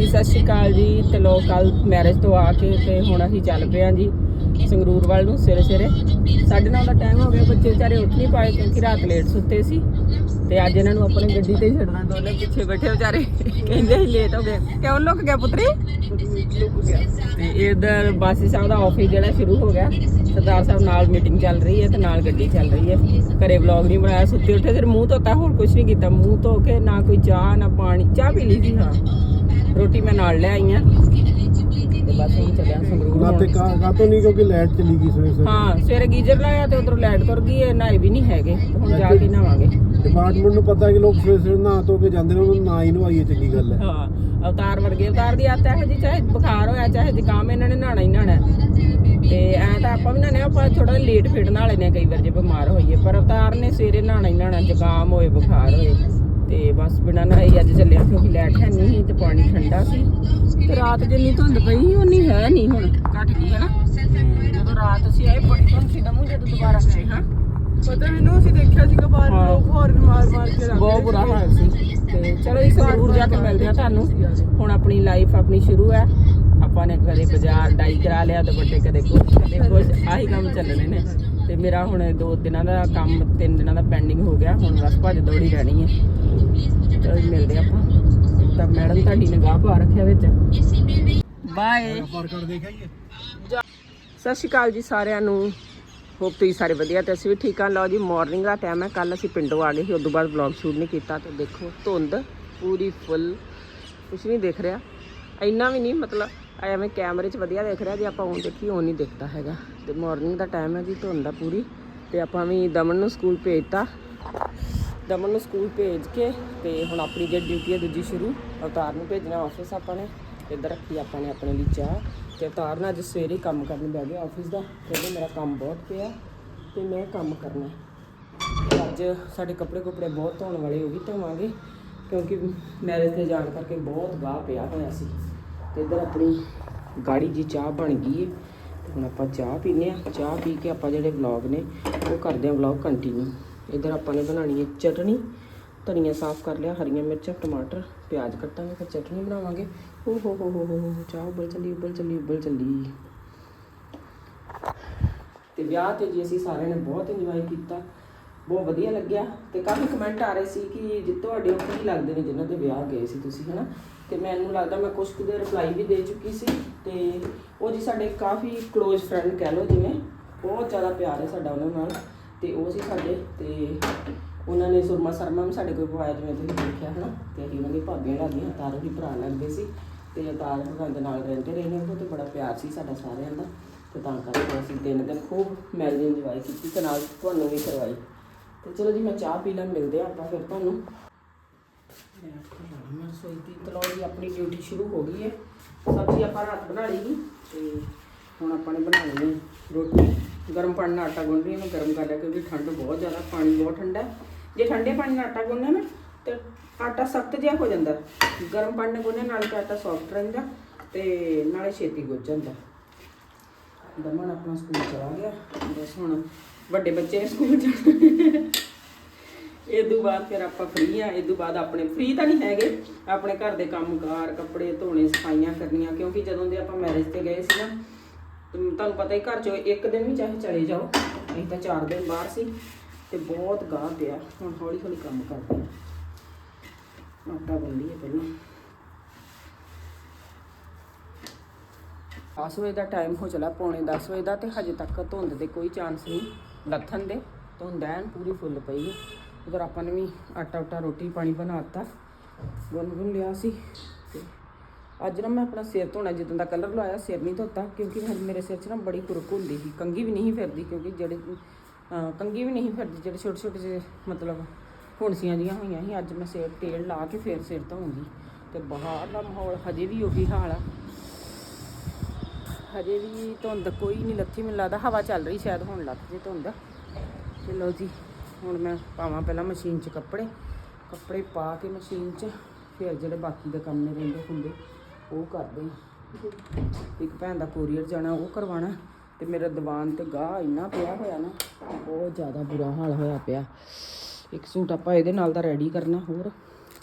ਹਾਂਜੀ ਸਤਿ ਸ਼੍ਰੀ ਅਕਾਲ ਜੀ। ਤੇ ਲੋਕ ਕੱਲ ਮੈਰਿਜ ਤੋਂ ਆ ਕੇ ਤੇ ਹੁਣ ਅਸੀਂ ਚੱਲ ਪਏ ਹਾਂ ਜੀ ਸੰਗਰੂਰ ਵੱਲ ਨੂੰ ਸਵੇਰੇ ਸਵੇਰੇ। ਸਾਢੇ ਨੌ ਦਾ ਟਾਈਮ ਹੋ ਗਿਆ, ਬੱਚੇ ਵਿਚਾਰੇ ਉੱਠ ਨਹੀਂ ਪਾਏ ਕਿਉਂਕਿ ਰਾਤ ਲੇਟ ਸੁੱਤੇ ਸੀ। ਤੇ ਅੱਜ ਇਹਨਾਂ ਨੂੰ ਆਪਣੀ ਗੱਡੀ ਤੇ ਛੱਡਣਾ, ਦੋਨੇ ਪਿੱਛੇ ਬੈਠੇ ਵਿਚਾਰੇ। ਕਹਿੰਦੇ ਸੀ ਲੇਟ ਹੋ ਗਏ। ਕਿਉਂ ਲੁੱਕ ਗਿਆ ਪੁੱਤਰੀ? ਲੁੱਕ ਗਿਆ ਤੇ ਇਧਰ ਬਾਸੀ ਸਾਹਿਬ ਦਾ ਆਫਿਸ ਜਿਹੜਾ ਸ਼ੁਰੂ ਹੋ ਗਿਆ। ਸਰਦਾਰ ਸਾਹਿਬ ਨਾਲ ਮੀਟਿੰਗ ਚੱਲ ਰਹੀ ਹੈ ਤੇ ਨਾਲ ਗੱਡੀ ਚੱਲ ਰਹੀ ਹੈ। ਘਰੇ ਵਲੌਗ ਨਹੀਂ ਬਣਾਇਆ, ਸੁੱਤੇ ਉੱਠੇ ਫਿਰ ਮੂੰਹ ਧੋਤਾ, ਹੋਰ ਕੁਝ ਨਹੀਂ ਕੀਤਾ। ਮੂੰਹ ਧੋ ਕੇ ਨਾ ਕੋਈ ਚਾਹ, ਨਾ ਪਾਣੀ, ਚਾਹ ਪੀ ਲਈ ਸੀ, ਹਾਂ। ਰੋਟੀ ਮੈਂ ਨਾਲ ਲੈ ਆਈ ਆ। ਤੇ ਬਸ ਹੁਣ ਚੱਲਿਆ ਸੰਗਰੂਰ ਨਾ ਤੇ ਹੁਣ। ਕਾ ਕਾ ਤੋਂ ਨਹੀਂ ਕਿਉਂਕਿ ਲਾਈਟ ਚਲੀ ਗਈ ਸਵੇਰੇ ਸਵੇਰੇ। ਹਾਂ ਸਵੇਰੇ ਗੀਜ਼ਰ ਲਾਇਆ ਤੇ ਉਧਰੋਂ ਲਾਈਟ ਤੁਰ ਗਈ ਇਹ ਨਹਾਏ ਵੀ ਨਹੀਂ ਹੈਗੇ ਤੇ ਹੁਣ ਜਾ ਕੇ ਨਹਾਵਾਂਗੇ। ਡਿਪਾਰਟਮੈਂਟ ਨੂੰ ਪਤਾ ਕਿ ਲੋਕ ਸਵੇਰੇ ਸਵੇਰੇ ਨਹਾ ਧੋ ਕੇ ਜਾਂਦੇ ਨੇ ਉਹਨਾਂ ਨੂੰ ਨਾ ਹੀ ਨਵਾਈਏ ਚੰਗੀ ਗੱਲ ਹੈ ਹਾਂ ਅਵਤਾਰ ਵਰਗੇ ਅਵਤਾਰ ਦੀ ਆਦਤ ਹੈ ਜੀ ਚਾਹੇ ਬੁਖਾਰ ਹੋਇਆ ਚਾਹੇ ਜ਼ੁਕਾਮ ਇਹਨਾਂ ਨੇ ਨਹਾਣਾ ਹੀ ਨਹਾਣਾ ਹੈ। ਤੇ ਐ ਤਾਂ ਆਪਾਂ ਵੀ ਨਹਾਣੇ ਆਪਾਂ ਥੋੜਾ ਲੇਟ ਫਿਟ ਨਹਾ ਕਈ ਵਾਰ ਜੇ ਬਿਮਾਰ ਹੋਈਏ ਪਰ ਅਵਤਾਰ ਨੇ ਸਵੇਰੇ ਨਹਾਣਾ ਹੀ ਨਹਾਣਾ ਜ਼ੁਕਾਮ ਹੋਏ ਬੁਖਾਰ ਹੋਏ। ਤੇ ਬਸ ਬਿਨਾਂ ਨਹਾਈ ਅੱਜ ਚੱਲਿਆ ਕਿਉਂਕਿ ਲਾਈਟ ਹੈ ਨਹੀਂ ਸੀ ਤੇ ਪਾਣੀ ਠੰਡਾ ਸੀ। ਤੇ ਰਾਤ ਜਿੰਨੀ ਧੁੰਦ ਪਈ ਸੀ ਉਨੀ ਹੈ ਨਹੀਂ ਹੁਣ। ਘਟ ਗਈ ਹੈ ਨਾ। ਜਦੋਂ ਰਾਤ ਅਸੀਂ ਆਏ ਬੜੀ ਧੁੰਦ ਸੀ ਦਮੂ ਜਦੋਂ ਦੁਬਾਰਾ ਗਏ ਹਾਂ। ਪਤਾ ਮੈਨੂੰ ਅਸੀਂ ਦੇਖਿਆ ਸੀਗਾ ਬਾਹਰ। ਲੋਕ ਹੋਰ ਮਾਰ ਮਾਰ ਕੇ ਰੱਖ ਬਹੁਤ ਬੁਰਾ ਹਾਲ ਸੀ। ਤੇ ਚਲੋ ਇਸ ਸੰਗਰੂਰ ਜਾ ਕੇ ਮਿਲਦੇ ਆ ਤੁਹਾਨੂੰ। ਹੁਣ ਆਪਣੀ ਲਾਈਫ ਆਪਣੀ ਸ਼ੁਰੂ ਹੈ। ਆਪਾਂ ਨੇ ਕਦੇ ਬਾਜ਼ਾਰ ਡਾਈ ਕਰਾ ਲਿਆ ਤੇ ਵੱਡੇ ਕਦੇ ਕੁਛ ਕਦੇ ਕੁਛ। ਆਹੀ ਕੰਮ ਚੱਲਣੇ ਨੇ। ਤੇ ਮੇਰਾ ਹੁਣ ਦੋ ਦਿਨਾਂ ਦਾ ਕੰਮ, ਤਿੰਨ ਦਿਨਾਂ ਦਾ ਪੈਂਡਿੰਗ ਹੋ ਗਿਆ। ਹੁਣ ਬਸ ਭੱਜ ਦੌੜੀ ਰਹਿਣੀ ਹੈ। ਚਲੋ ਮਿਲਦੇ ਆਪਾਂ। ਤਾਂ ਮੈਡਮ ਤੁਹਾਡੀ ਨਿਗਾਹ ਪਾ ਰੱਖਿਆ ਵਿੱਚ। ਬਾਏ ਸਤਿ ਸ਼੍ਰੀ ਅਕਾਲ ਜੀ ਸਾਰਿਆਂ ਨੂੰ। ਹੋਪ ਤੁਸੀਂ ਸਾਰੇ ਵਧੀਆ ਤੇ ਅਸੀਂ ਵੀ ਠੀਕ ਹਾਂ। ਲਓ ਜੀ ਮਾਰਨਿੰਗ ਦਾ ਟਾਈਮ ਹੈ। ਕੱਲ ਅਸੀਂ ਪਿੰਡੋਂ ਆ ਗਏ ਸੀ, ਉਦੋਂ ਬਾਅਦ ਵਲੌਗ ਸ਼ੂਟ ਨਹੀਂ ਕੀਤਾ ਤੇ ਦੇਖੋ, ਧੁੰਦ ਪੂਰੀ ਫੁੱਲ ਕੁਝ ਨਹੀਂ ਦਿਖ ਰਿਹਾ। ਇੰਨਾ ਵੀ ਨਹੀਂ, ਮਤਲਬ ਐਵੇਂ ਕੈਮਰੇ 'ਚ ਵਧੀਆ ਦੇਖ ਰਿਹਾ, ਜੇ ਆਪਾਂ ਉਹ ਦੇਖੀ ਉਹ ਨਹੀਂ ਦਿਖਦਾ ਹੈਗਾ। ਤੇ ਮਾਰਨਿੰਗ ਦਾ ਟਾਈਮ ਹੈ ਜੀ, ਧੁੰਦ ਆ ਪੂਰੀ। ਤੇ ਆਪਾਂ ਵੀ ਦਮਨ ਨੂੰ ਸਕੂਲ ਭੇਜਤਾ। ਦਮਨ ਨੂੰ ਸਕੂਲ ਭੇਜ ਕੇ ਤੇ ਹੁਣ ਆਪਣੀ ਜਿਹੜੀ ਡਿਊਟੀ ਹੈ, ਦੂਜੀ ਸ਼ੁਰੂ। ਅਵਤਾਰ ਨੂੰ ਭੇਜਣਾ ਆਫਿਸ ਆਪਾਂ ਨੇ। ਇੱਧਰ ਰੱਖੀ ਆਪਾਂ ਨੇ ਆਪਣੇ ਲਈ ਚਾਹ। ਤੇ ਅਵਤਾਰ ਨਾਲ ਅੱਜ ਸਵੇਰੇ ਕੰਮ ਕਰਨ ਬਹਿ ਗਿਆ ਆਫਿਸ ਦਾ। ਕਹਿੰਦੇ ਮੇਰਾ ਕੰਮ ਬਹੁਤ ਪਿਆ, ਤੇ ਮੈਂ ਕੰਮ ਕਰਨਾ ਅੱਜ ਸਾਡੇ ਕੱਪੜੇ ਕੁਪੜੇ ਬਹੁਤ ਧੋਣ ਵਾਲੇ, ਉਹ ਵੀ ਧੋਵਾਂਗੇ। ਕਿਉਂਕਿ ਮੈਰਿਜ ਤੇ ਜਾਣ ਕਰਕੇ ਬਹੁਤ ਗਾਹ ਪਿਆ ਹੋਇਆ ਸੀ। ਤੇ ਇੱਧਰ ਆਪਣੀ ਗਾੜੀ ਜੀ ਚਾਹ ਬਣ ਗਈ ਹੈ ਹੁਣ ਆਪਾਂ ਚਾਹ ਪੀਨੇ ਆ। ਚਾਹ ਪੀ ਕੇ ਆਪਾਂ ਜਿਹੜੇ ਵਲੌਗ ਨੇ, ਉਹ ਕਰਦੇ ਆ ਵਲੌਗ ਕੰਟੀਨਿਊ ਇੱਧਰ ਆਪਾਂ ਨੇ ਬਣਾਣੀ ਹੈ ਚਟਣੀ ਧਨੀਆ ਸਾਫ਼ ਕਰ ਲਿਆ, ਹਰੀਆਂ ਮਿਰਚਾਂ, ਟਮਾਟਰ, ਪਿਆਜ਼ ਕੱਟਾਂਗੇ, ਫਿਰ ਚਟਣੀ ਬਣਾਵਾਂਗੇ। ਓ ਹੋ ਹੋ ਹੋ ਹੋ ਹੋ ਚਾਹ ਉਬਲ ਚੱਲੀ ਉਬਲ ਚੱਲੀ ਉਬਲ ਚੱਲੀ। ਤੇ ਵਿਆਹ ਤੇ ਜੀ ਅਸੀਂ ਸਾਰਿਆਂ ਨੇ ਬਹੁਤ ਇੰਜੋਏ ਕੀਤਾ। ਬਹੁਤ ਵਧੀਆ ਲੱਗਿਆ। ਤੇ ਕਾਫੀ ਕਮੈਂਟ ਆ ਰਹੇ ਸੀ ਕਿ ਜੀ ਤੁਹਾਡੇ ਉੱਥੇ ਕੀ ਲੱਗਦੇ ਨੇ ਜਿਨ੍ਹਾਂ ਦੇ ਵਿਆਹ ਗਏ ਸੀ ਤੁਸੀਂ, ਹਨਾ? ਤੇ ਮੈਨੂੰ ਲੱਗਦਾ ਮੈਂ ਕੁਝ ਕੁ ਦੇ ਰਿਪਲਾਈ ਵੀ ਦੇ ਚੁੱਕੀ ਸੀ ਤੇ ਉਹ ਜੀ ਸਾਡੇ ਕਾਫੀ ক্লোਜ਼ ਫਰੈਂਡ ਕਹਿ ਲਓ ਜਿਵੇਂ, ਬਹੁਤ ਜ਼ਿਆਦਾ ਪਿਆਰ ਹੈ ਸਾਡਾ ਉਹਨਾਂ ਨਾਲ ਤੇ ਉਹ ਸੀ ਸਾਡੇ ਤੇ ਉਹਨਾਂ ਨੇ ਸੁਰਮਾ ਸਰਮਾ ਵੀ ਸਾਡੇ ਕੋਲ ਪਵਾਇਆ ਜਿਵੇਂ ਤੁਸੀਂ ਦੇਖਿਆ ਹਨਾ, ਤੇ ਅਸੀਂ ਉਹਨਾਂ ਦੀ ਭਾਬੀਆਂ ਲੱਗਦੀਆਂ ਤਾਰੋ ਦੀ ਭਰਾ ਲੱਗਦੇ ਸੀ ਤੇ ਅਵਤਾਰ ਭਗਵਾਨ ਦੇ ਨਾਲ ਰਹਿੰਦੇ ਰਹੇ ਨੇ ਉਹ ਤੇ ਬੜਾ ਪਿਆਰ ਸੀ ਸਾਡਾ ਸਾਰਿਆਂ ਦਾ ਤੇ ਤਾਂ ਕਰਕੇ ਅਸੀਂ ਦਿਨ ਦਿਨ ਖੂਬ ਮੈਰਿਜ ਇੰਜੋਏ ਕੀਤੀ ਤੇ ਨਾਲ ਤੁਹਾਨੂੰ ਵੀ ਕਰਵਾਈ। ਤੇ ਚਲੋ ਜੀ ਮੈਂ ਚਾਹ ਪੀ ਲਾਂ, ਮਿਲਦੇ ਆ ਆਪਾਂ ਫਿਰ ਤੁਹਾਨੂੰ। ਮੈਂ ਆਪਣੀ ਰਸੋਈ ਦੀ ਤਲੋ ਆਪਣੀ ਡਿਊਟੀ ਸ਼ੁਰੂ ਹੋ ਗਈ ਹੈ। ਸਬਜ਼ੀ ਆਪਾਂ ਰਾਤ ਬਣਾ ਲਈ ਸੀ ਤੇ ਹੁਣ ਆਪਾਂ ਨੇ ਬਣਾਉਣੀ ਹੈ ਰੋਟੀ। ਗਰਮ ਪਾਣੀ ਨਾਲ ਆਟਾ ਗੁੰਨ ਰਹੀ ਹਾਂ ਮੈਂ ਗਰਮ ਕਰ ਲਿਆ ਕਿਉਂਕਿ ਠੰਡ ਬਹੁਤ ਜ਼ਿਆਦਾ, ਪਾਣੀ ਬਹੁਤ ਠੰਡਾ ਜੇ ਠੰਡੇ ਪਾਣੀ ਨਾਲ ਆਟਾ ਗੁੰਨਿਆ ਨਾ, ਤੇ ਆਟਾ ਸਖਤ ਜਿਹਾ ਹੋ ਜਾਂਦਾ। ਗਰਮ ਪਾਣੀ ਨਾਲ ਗੁੰਨਿਆ, ਨਾਲ ਆਟਾ ਸੌਫਟ ਰਹਿੰਦਾ ਤੇ ਨਾਲੇ ਛੇਤੀ ਗੁੱਝ ਜਾਂਦਾ। ਦਮਨ ਆਪਣਾ ਸਕੂਲ ਚਲਾ ਗਿਆ। ਬਸ ਹੁਣ ਵੱਡੇ ਬੱਚੇ ਸਕੂਲ ਜਾਣਾ। ਤੋਂ ਬਾਅਦ ਫਿਰ ਆਪਾਂ ਫ੍ਰੀ ਆ ਇਹ ਤੋਂ ਬਾਅਦ ਆਪਣੇ ਫ੍ਰੀ ਤਾਂ ਨਹੀਂ ਹੈਗੇ। ਆਪਣੇ ਘਰ ਦੇ ਕੰਮਕਾਰ, ਕੱਪੜੇ ਧੋਣੇ, ਸਫਾਈਆਂ ਕਰਨੀਆਂ, ਕਿਉਂਕਿ ਜਦੋਂ ਦੇ ਆਪਾਂ ਮੈਰਿਜ ਤੇ ਗਏ ਸੀ ਨਾ ਤੁਹਾਨੂੰ ਪਤਾ ਹੀ ਘਰ ਚੋਂ ਇੱਕ ਦਿਨ ਵੀ ਚਾਹੇ ਚਲੇ ਜਾਓ, ਅਸੀਂ ਤਾਂ ਚਾਰ ਦਿਨ ਬਾਹਰ ਸੀ, ਤੇ ਬਹੁਤ ਗਾਹ ਪਿਆ। ਹੁਣ ਹੌਲੀ ਹੌਲੀ ਕੰਮ ਕਰਦੇ ਆ। ਆਟਾ ਗੁੰਨੀਏ ਪਹਿਲਾਂ। ਦਸ ਵਜੇ ਦਾ ਟਾਈਮ ਹੋ ਚਲਾ ਪੌਣੇ 10 ਵਜੇ ਦਾ, ਤੇ ਹਜੇ ਤੱਕ ਧੁੰਦ ਦੇ ਕੋਈ ਚਾਂਸ ਨਹੀਂ। ਲੱਥਣ ਦੇ, ਧੁੰਦ ਐਨ ਪੂਰੀ ਫੁੱਲ ਪਈ ਹੈ ਉਧਰ ਆਪਾਂ ਨੇ ਵੀ ਆਟਾ ਉਟਾ ਰੋਟੀ ਪਾਣੀ ਬਣਾਤਾ, ਗੁੰਨ ਗੁੰਨ ਲਿਆ ਸੀ ਤੇ ਅੱਜ ਨਾ ਮੈਂ ਆਪਣਾ ਸਿਰ ਧੋਣਾ, ਜਿੱਦਾਂ ਦਾ ਕਲਰ ਲਾਇਆ ਸਿਰ ਨਹੀਂ ਧੋਤਾ, ਕਿਉਂਕਿ ਫਿਰ ਮੇਰੇ ਸਿਰ 'ਚ ਨਾ ਬੜੀ ਕੁਰਕ ਹੁੰਦੀ ਸੀ ਕੰਗੀ ਵੀ ਨਹੀਂ ਫਿਰਦੀ, ਕਿਉਂਕਿ ਜਿਹੜੇ, ਅਹ ਕੰਗੀ ਵੀ ਨਹੀਂ ਫਿਰਦੀ, ਜਿਹੜੇ ਛੋਟੇ ਛੋਟੇ ਜਿਹੇ ਮਤਲਬ ਹੁਣਸੀਆਂ ਜੀਆਂ ਹੋਈਆਂ ਸੀ, ਅੱਜ ਮੈਂ ਸਿਰ ਤੇਲ ਲਾ ਕੇ ਫਿਰ ਸਿਰ ਧੋਉਂਗੀ ਤੇ ਬਾਹਰ ਦਾ ਮਾਹੌਲ ਹਜੇ ਵੀ ਉਹੀ ਹਾਲ ਆ। ਹਜੇ ਵੀ ਧੁੰਦ ਕੋਈ ਨਹੀਂ ਲੱਥੀ, ਮੈਨੂੰ ਲੱਗਦਾ ਹਵਾ ਚੱਲ ਰਹੀ ਸ਼ਾਇਦ ਹੁਣ ਲੱਥ ਜੇ ਧੁੰਦ। ਚਲੋ ਜੀ ਹੁਣ ਮੈਂ ਪਾਵਾਂ ਪਹਿਲਾਂ ਮਸ਼ੀਨ 'ਚ ਕੱਪੜੇ ਕੱਪੜੇ ਪਾ ਕੇ ਮਸ਼ੀਨ 'ਚ, ਫਿਰ ਜਿਹੜੇ ਬਾਕੀ ਦੇ ਕੰਮ ਨੇ ਰਹਿੰਦੇ ਹੁੰਦੇ, ਉਹ ਕਰਦੇ ਇੱਕ ਭੈਣ ਦਾ ਕੋਰੀਅਰ ਜਾਣਾ, ਉਹ ਕਰਵਾਉਣਾ, ਤੇ ਮੇਰਾ ਦੀਵਾਨ ਤੇ ਗਾਹ ਇੰਨਾ ਪਿਆ ਹੋਇਆ ਨਾ, ਬਹੁਤ ਜ਼ਿਆਦਾ ਬੁਰਾ ਹਾਲ ਹੋਇਆ ਪਿਆ। ਇੱਕ ਸੂਟ ਆਪਾਂ ਇਹਦੇ ਨਾਲ ਦਾ ਰੈਡੀ ਕਰਨਾ, ਹੋਰ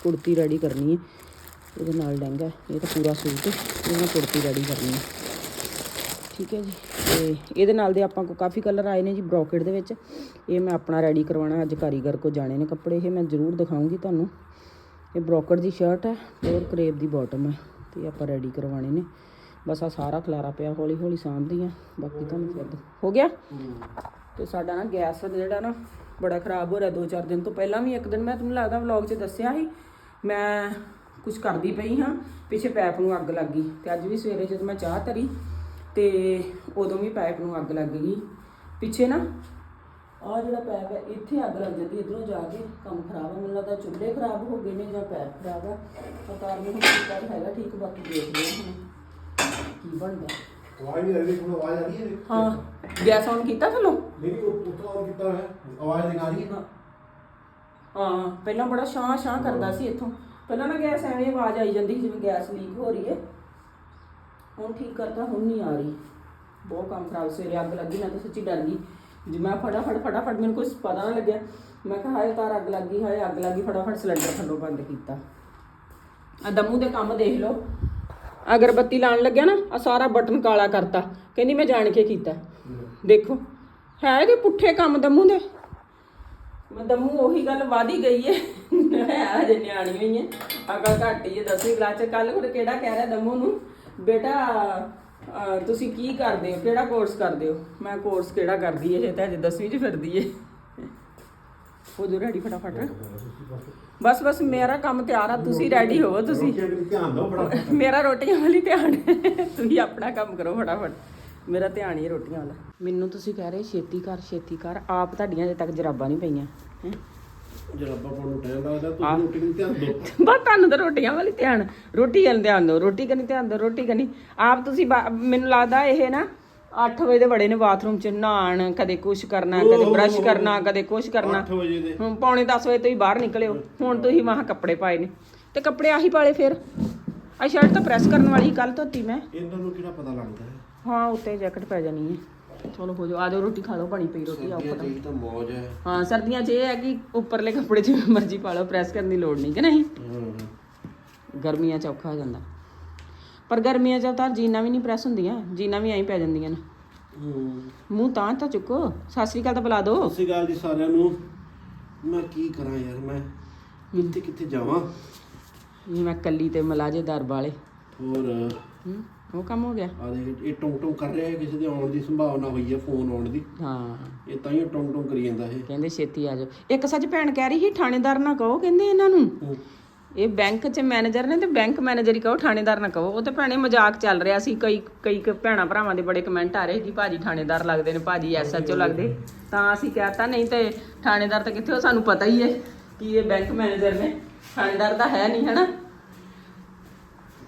ਕੁੜਤੀ ਰੈਡੀ ਕਰਨੀ ਹੈ। ਇਹਦੇ ਨਾਲ ਲਹਿੰਗਾ, ਇਹ ਤਾਂ ਪੂਰਾ ਸੂਟ ਇਹਨਾਂ ਕੁੜਤੀ ਰੈਡੀ ਕਰਨੀ ਹੈ। ਠੀਕ ਹੈ ਜੀ। ਤੇ ਇਹਦੇ ਨਾਲ ਦੇ ਆਪਾਂ ਕੋ ਕਾਫੀ ਕਲਰ ਆਏ ਨੇ ਜੀ ਬ੍ਰੋਕੇਟ ਦੇ ਵਿੱਚ। ਇਹ ਮੈਂ ਆਪਣਾ ਰੈਡੀ ਕਰਵਾਉਣਾ, ਅੱਜ ਕਾਰੀਗਰ ਕੋ ਜਾਣੇ ਨੇ ਕੱਪੜੇ, ਇਹ ਮੈਂ ਜ਼ਰੂਰ ਦਿਖਾਉਂਗੀ ਤੁਹਾਨੂੰ। ਇਹ ਬ੍ਰੋਕਟ ਦੀ ਸ਼ਰਟ ਹੈ ਔਰ ਕਰੇਬ ਦੀ ਬਾਟਮ ਹੈ, ਤੇ ਆਪਾਂ ਰੈਡੀ ਕਰਵਾਉਣੇ ਨੇ। ਬਸ ਆ ਸਾਰਾ ਖਲਾਰਾ ਪਿਆ ਹੌਲੀ ਹੌਲੀ ਸਾਂਭਦੀ ਆ ਬਾਕੀ ਤੁਹਾਨੂੰ ਫਿਰ ਹੋ ਗਿਆ? ਤੇ ਸਾਡਾ ਨਾ ਗੈਸ ਜਿਹੜਾ ਨਾ ਬੜਾ ਖਰਾਬ ਹੋ ਰਿਹਾ, ਦੋ ਚਾਰ ਦਿਨ ਤੋਂ ਪਹਿਲਾਂ ਵੀ, ਇੱਕ ਦਿਨ ਮੈਂ ਤੁਹਾਨੂੰ ਲੱਗਦਾ ਵਲੌਗ 'ਚ ਦੱਸਿਆ ਸੀ। ਮੈਂ ਕੁਝ ਕਰਦੀ ਪਈ ਹਾਂ, ਪਿੱਛੇ ਪੈਪ ਨੂੰ ਅੱਗ ਲੱਗ ਗਈ, ਤੇ ਅੱਜ ਵੀ ਸਵੇਰੇ ਜਦੋਂ ਮੈਂ ਚਾਹ ਧਰੀ ਤੇ ਉਦੋਂ ਵੀ ਪੈਪ ਨੂੰ ਅੱਗ ਲੱਗ ਗਈ। ਪਿੱਛੇ ਨਾ ਆਹ ਜਿਹੜਾ ਪੈਪ ਹੈ ਇੱਥੇ ਅੱਗ ਲੱਗ ਜਾਂਦੀ ਇਧਰੋਂ ਜਾ ਕੇ ਕੰਮ ਖਰਾਬ ਹੈ। ਮੈਨੂੰ ਲੱਗਦਾ ਚੁੱਲ੍ਹੇ ਖਰਾਬ ਹੋ ਗਏ ਨੇ ਜਾਂ ਪੈਪ ਖਰਾਬ ਹੈ। ਪਤਾ ਨਹੀਂ ਹੁਣ ਕੀ ਕਰ ਹੈਗਾ ਠੀਕ ਬਾਕੀ ਦੇਖਦੇ ਹਾਂ ਹੁਣ ਕੀ ਬਣਦਾ। ਆਵਾਜ਼ ਨਹੀਂ ਆ ਰਹੀ ਕੋਈ ਆਵਾਜ਼ ਆ ਰਹੀ ਹੈ ਹਾਂ ਗੈਸ ਆਨ ਕੀਤਾ ਚਲੋ ਨਹੀਂ ਨਹੀਂ ਉਹ ਤੋਂ ਆਨ ਕੀਤਾ ਹੈ ਆਵਾਜ਼ ਨਹੀਂ ਆ ਰਹੀ। ਹੈ ਹਾਂ ਪਹਿਲਾਂ ਬੜਾ ਸ਼ਾਂ ਸ਼ਾਂ ਕਰਦਾ ਸੀ ਇੱਥੋਂ। ਪਹਿਲਾਂ ਨਾ ਗੈਸ ਐਵੇਂ ਆਵਾਜ਼ ਆਈ ਜਾਂਦੀ ਸੀ ਜਿਵੇਂ ਗੈਸ ਲੀਕ ਹੋ ਰਹੀ ਹੈ। ਹੁਣ ਠੀਕ ਕਰਤਾ ਹੁਣ ਨਹੀਂ ਆ ਰਹੀ। ਬਹੁਤ ਕੰਮ ਖਰਾਬ ਸਵੇਰੇ ਅੱਗ ਲੱਗੀ, ਮੈਂ ਤਾਂ ਸੱਚੀ ਡਰ ਗਈ। ਜੇ, ਮੈਂ ਫਟਾਫਟ ਫਟਾਫਟ ਮੈਨੂੰ ਕੁਝ ਪਤਾ ਨਾ ਲੱਗਿਆ। ਮੈਂ ਕਿਹਾ, ਹਾਏ, ਤਾਰ ਅੱਗ ਲੱਗੀ, ਹਾਏ, ਅੱਗ ਲੱਗੀ, ਫਟਾਫਟ ਸਿਲੰਡਰ ਥੱਲੋਂ ਬੰਦ ਕੀਤਾ। ਆ ਦਮੂ ਦੇ ਕੰਮ ਦੇਖ ਲਓ। ਅਗਰਬੱਤੀ ਲਾਉਣ ਲੱਗਿਆ ਨਾ ਆ ਸਾਰਾ ਬਟਨ ਕਾਲਾ ਕਰਤਾ। ਕਹਿੰਦੀ, ਮੈਂ ਜਾਣ ਕੇ ਕੀਤਾ। ਦੇਖੋ, ਹੈ ਇਹਦੇ ਪੁੱਠੇ ਕੰਮ ਦਮੂ ਦੇ? ਮੈਂ ਦਮੂ ਉਹੀ ਗੱਲ ਵਾਦੀ ਗਈ ਏ। ਹੈ ਅਜੇ ਨਿਆਣੀ ਹੋਈ ਏ। ਅਕਲ ਘੱਟ ਹੀ ਏ 10ਵੀਂ ਕਲਾਸ ਚ। ਕੱਲ ਹੁਣ ਕਿਹੜਾ ਕਹਿ ਰਿਹਾ ਦਮੂ ਨੂੰ? ਬੇਟਾ ਅਹ, ਤੁਸੀਂ ਕੀ ਕਰਦੇ ਹੋ? ਕਿਹੜਾ ਕੋਰਸ ਕਰਦੇ ਹੋ? ਮੈਂ ਕੋਰਸ ਕਿਹੜਾ ਕਰਦੀ ਇਹ ਤਾਂ ਅਜੇ 10ਵੀਂ ਚ ਫਿਰਦੀ ਏ। ਹੋ ਜੋ ਰੈਡੀ ਫਟਾਫਟ। ਬਸ ਬਸ ਮੇਰਾ ਕੰਮ ਤਿਆਰ ਆ। ਤੁਸੀਂ ਰੈਡੀ ਹੋਵੋ ਤੁਸੀਂ। ਰੋਟੀ ਵੱਲ ਧਿਆਨ ਦਿਓ ਬੜਾ ਮੇਰਾ ਰੋਟੀਆਂ ਵਾਲੀ ਧਿਆਨ ਹੈ। ਤੁਸੀਂ ਆਪਣਾ ਕੰਮ ਕਰੋ ਫਟਾਫਟ। ਮੇਰਾ ਧਿਆਨ ਹੀ ਹੈ ਰੋਟੀਆਂ ਵਾਲਾ। ਮੈਨੂੰ ਤੁਸੀਂ ਕਹਿ ਰਹੇ ਛੇਤੀ ਕਰ ਛੇਤੀ ਕਰ। ਆਪ ਤੁਹਾਡੀਆਂ ਅਜੇ ਤੱਕ ਜਰਾਬਾਂ ਨਹੀਂ ਪਈਆਂ। ਹੈਂ। ਜਰਾਬਾਂ ਪਾਉਣ ਨੂੰ ਟਾਈਮ ਲੱਗਦਾ ਤੁਸੀਂ ਰੋਟੀ ਨੂੰ ਧਿਆਨ ਦਿਓ। ਬਸ ਤੁਹਾਨੂੰ ਤਾਂ ਰੋਟੀਆਂ ਵਾਲੀ ਧਿਆਨ। ਰੋਟੀ ਵੱਲ ਧਿਆਨ ਦਿਓ ਰੋਟੀ ਕਰਨੀ ਧਿਆਨ ਦਿਓ ਰੋਟੀ ਕਰਨੀ ਆਪ ਤੁਸੀਂ ਬਾ- ਮੈਨੂੰ ਲੱਗਦਾ ਇਹ ਨਾ 8 ਵਜੇ ਦੇ ਬੜੇ ਨੇ ਬਾਥਰੂਮ ਚ ਨਹਾਣ ਕਦੇ ਕੁਛ ਕਰਨਾ ਕਦੇ ਬ੍ਰਸ਼ ਕਰਨਾ ਕਦੇ ਕੁਛ ਕਰਨਾ। 8 ਵਜੇ ਦੇ। ਹੁਣ ਪੌਣੇ 10 ਵਜੇ ਤੋਂ ਹੀ ਬਾਹਰ ਨਿਕਲਿਓ। ਹੁਣ ਤੁਸੀਂ ਕੱਪੜੇ ਪਾਏ ਨੇ। ਤੇ ਕੱਪੜੇ ਆਹੀ ਪਾਲੇ ਫਿਰ। ਆ ਸ਼ਰਟ ਤਾਂ ਪ੍ਰੈਸ ਕਰਨ ਵਾਲੀ ਕੱਲ ਧੋਤੀ ਮੈਂ। ਇਹਨਾਂ ਨੂੰ ਕਿਹੜਾ ਪਤਾ ਲੱਗਦਾ ਹੈ? ਹਾਂ ਉੱਤੇ ਜੈਕਟ ਪੈ ਜਾਣੀ ਹੈ। ਚਲੋ ਹੋ ਜਾਓ ਆ ਜਾਓ ਰੋਟੀ ਖਾ ਲਓ ਬਣੀ ਪਈ ਰੋਟੀ ਆਓ ਇਹ ਤਾਂ ਮੌਜ ਹੈ। ਹਾਂ ਸਰਦੀਆਂ 'ਚ ਇਹ ਹੈ ਕਿ ਉੱਪਰਲੇ ਕੱਪੜੇ ਜਿਵੇਂ ਮਰਜ਼ੀ ਪਾ ਲਓ ਪ੍ਰੈਸ ਕਰਨ ਦੀ ਲੋੜ ਨਹੀਂ ਕਿ ਨਹੀਂ? ਹਾਂ। ਗਰਮੀਆਂ 'ਚ ਔਖਾ ਹੋ ਜਾਂਦਾ। ਪਰ ਗਰਮੀਆਂ 'ਚ ਤਾਂ ਜੀਨਾਂ ਵੀ ਨਹੀਂ ਪ੍ਰੈਸ ਹੁੰਦੀਆਂ ਜੀਨਾਂ ਵੀ ਐਂ ਪੈ ਜਾਂਦੀਆਂ ਨੇ। ਹੂੰ। ਮੂੰਹ ਤਾਂ ਤਾਂ ਚੁੱਕੋ ਸਤਿ ਸ਼੍ਰੀ ਅਕਾਲ ਤਾਂ ਬੁਲਾ ਦਿਓ। ਸਤਿ ਸ਼੍ਰੀ ਅਕਾਲ ਜੀ ਸਾਰਿਆਂ ਨੂੰ। ਮੈਂ ਕੀ ਕਰਾਂ ਯਾਰ ਮੈਂ ਕਿੱਥੇ ਕਿੱਥੇ ਜਾਵਾਂ? ਜੀ ਮੈਂ ਕੱਲੀ ਤੇ ਮਲਾਜੇਦਾਰ ਵਾਲੇ। ਹੋਰ? ਹੂੰ। ਉਹ ਕੰਮ ਹੋ ਗਿਆ। ਆ ਦੇ ਇਹ ਟੋਂਗ ਟੋਂਗ ਕਰ ਰਿਹਾ ਹੈ ਕਿਸੇ ਦੇ ਆਉਣ ਦੀ ਸੰਭਾਵਨਾ ਹੋਈ ਹੈ ਫੋਨ ਆਉਣ ਦੀ। ਹਾਂ। ਇਹ ਤਾਂ ਹੀ ਟੋਂਗ ਟੋਂਗ ਕਰੀ ਜਾਂਦਾ ਇਹ। ਕਹਿੰਦੇ ਛੇਤੀ ਆ ਜਾਓ। ਇੱਕ ਸੱਚ ਭੈਣ ਕਹਿ ਰਹੀ ਸੀ ਥਾਣੇਦਾਰ ਨਾ ਕਹੋ ਕਹਿੰਦੇ ਇਹਨਾਂ ਨੂੰ। ਇਹ ਬੈਂਕ 'ਚ ਮੈਨੇਜਰ ਨੇ ਤੇ ਬੈਂਕ ਮੈਨੇਜਰ ਹੀ ਕਹੋ ਥਾਣੇਦਾਰ ਨਾ ਕਹੋ। ਉਹ ਤੇ ਭੈਣੇ ਮਜ਼ਾਕ ਚੱਲ ਰਿਹਾ ਸੀ। ਕਈ ਕਈ ਕੁ ਭੈਣਾਂ ਭਰਾਵਾਂ ਦੇ ਬੜੇ ਕਮੈਂਟ ਆ ਰਹੇ ਕਿ ਭਾਜੀ ਥਾਣੇਦਾਰ ਲੱਗਦੇ ਨੇ ਭਾਜੀ ਐਸਐਚਓ ਲੱਗਦੇ। ਤਾਂ ਅਸੀਂ ਕਹਿਤਾ ਨਹੀਂ ਤੇ ਥਾਣੇਦਾਰ ਤਾਂ ਕਿੱਥੇ ਉਹ ਸਾਨੂੰ ਪਤਾ ਹੀ ਹੈ ਕਿ ਇਹ ਬੈਂਕ ਮੈਨੇਜਰ ਨੇ। ਥਾਣੇਦਾਰ ਤਾਂ ਹੈ ਨਹੀਂ ਹਨਾ?